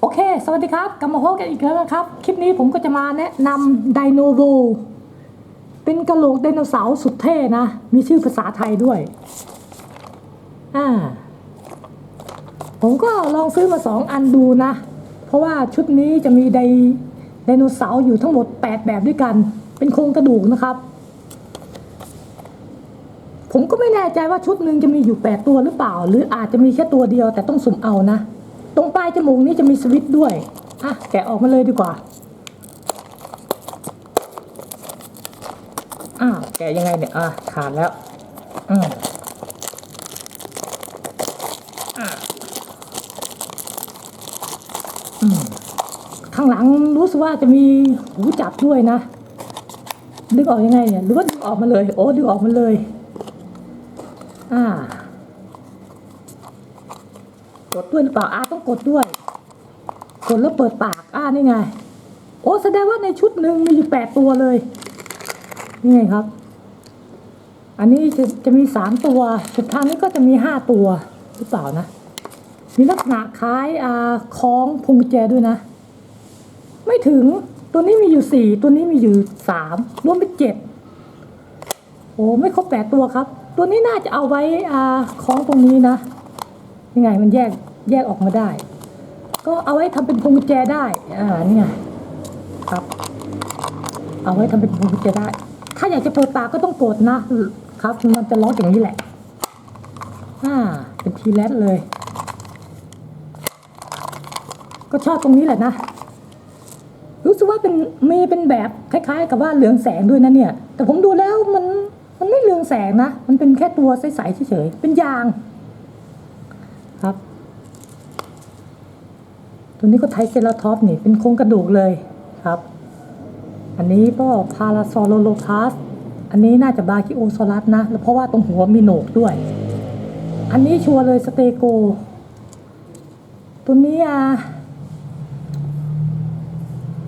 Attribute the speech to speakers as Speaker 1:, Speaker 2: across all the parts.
Speaker 1: โอเค สวัสดีครับกลับมาพบกันอีกแล้วนะครับ คลิปนี้ผมก็จะมาแนะนำไดโนโวเป็นกระโหลกไดโนเสาร์สุดเท่นะ มีชื่อภาษาไทยด้วย อ่า ผมก็ลองซื้อมาสองอันดูนะ เพราะว่าชุดนี้จะมีไดไดโนเสาร์อยู่ทั้งหมด 8 แบบด้วยกัน เป็นโครงกระดูกนะครับ ผมก็ไม่แน่ใจว่าชุดหนึ่งจะมีอยู่ 8 ตัวหรือเปล่า หรืออาจจะมีแค่ตัวเดียวแต่ต้องสุ่มเอานะ ตรงปลายจมูกนี้จะมีสวิตช์ด้วย อะ แกะออกมาเลยดีกว่าอ่าแกะยังไงเนี่ย อะ ขาดแล้วอืมอะอืมข้างหลังรู้สึกว่าจะมีหูจับด้วยนะ ดึงออกยังไงเนี่ยหรือว่าดึงออกมาเลย โอ้ดึงออกมาเลย อ่า ดด้วยหรือเปล่าอาต้องกดด้วย กดแล้วเปิดปากอานี่ไง โอ้แสดงว่าในชุดหนึ่งมีอยู่แปดตัวเลย นี่ไงครับ อันนี้จะจะมีสามตัวสุดท้ายนี้ก็จะมีห้าตัวหรือเปล่านะ มีลักษณะคล้ายอาคล้องพวงแจด้วยนะ ไม่ถึงตัวนี้มีอยู่สี่ตัวนี้มีอยู่สามรวมเป็นเจ็ดโอ้ไม่ครบแปดตัวครับ ตัวนี้น่าจะเอาไว้อ่าคล้องตรงนี้นะยังไงมันแยก แยกออกมาได้ ก็เอาไว้ทำเป็นพวงกุญแจได้อ่านี่ไงครับ เอาไว้ทำเป็นพวงกุญแจได้ ถ้าอยากจะเปิดปากก็ต้องกดนะครับ มันจะล็อกอย่างนี้แหละอ่าเป็นทีแรกเลย ก็ชอบตรงนี้แหละนะ รู้สึกว่าเป็นมีเป็นแบบคล้ายๆ กับว่าเหลืองแสงด้วยนะเนี่ย แต่ผมดูแล้วมันมันไม่เหลืองแสงนะ มันเป็นแค่ตัวใสๆเฉยๆ เป็นยาง ครับ ตัวนี้ก็ไทเซราทอปนี่เป็นโครงกระดูกเลยครับ อันนี้ก็พาราซอโลโลทัสอันนี้น่าจะบาคิโอซอรัสนะแล้วเพราะว่าตรงหัวมีโหนกด้วย อันนี้ชัวร์เลยสเตโก ตัวนี้อะ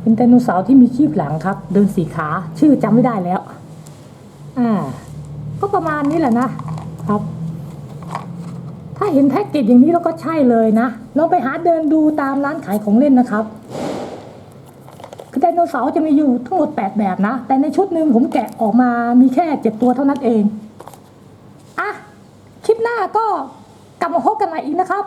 Speaker 1: เป็นไดโนเสาร์ที่มีคีบหลังครับ เดินสีขา ชื่อจำไม่ได้แล้ว อ่า ก็ประมาณนี้แหละนะครับ ถ้าเห็นแพ็กเกจอย่างนี้แล้วก็ใช่เลยนะลองไปหาเดินดูตามร้านขายของเล่นนะครับ คือไดโนเสาร์จะมีอยู่ทั้งหมด 8 แบบนะ แต่ในชุดหนึ่งผมแกะออกมามีแค่ 7 ตัวเท่านั้นเอง อะ คลิปหน้าก็กลับมาพบกันใหม่อีกนะครับ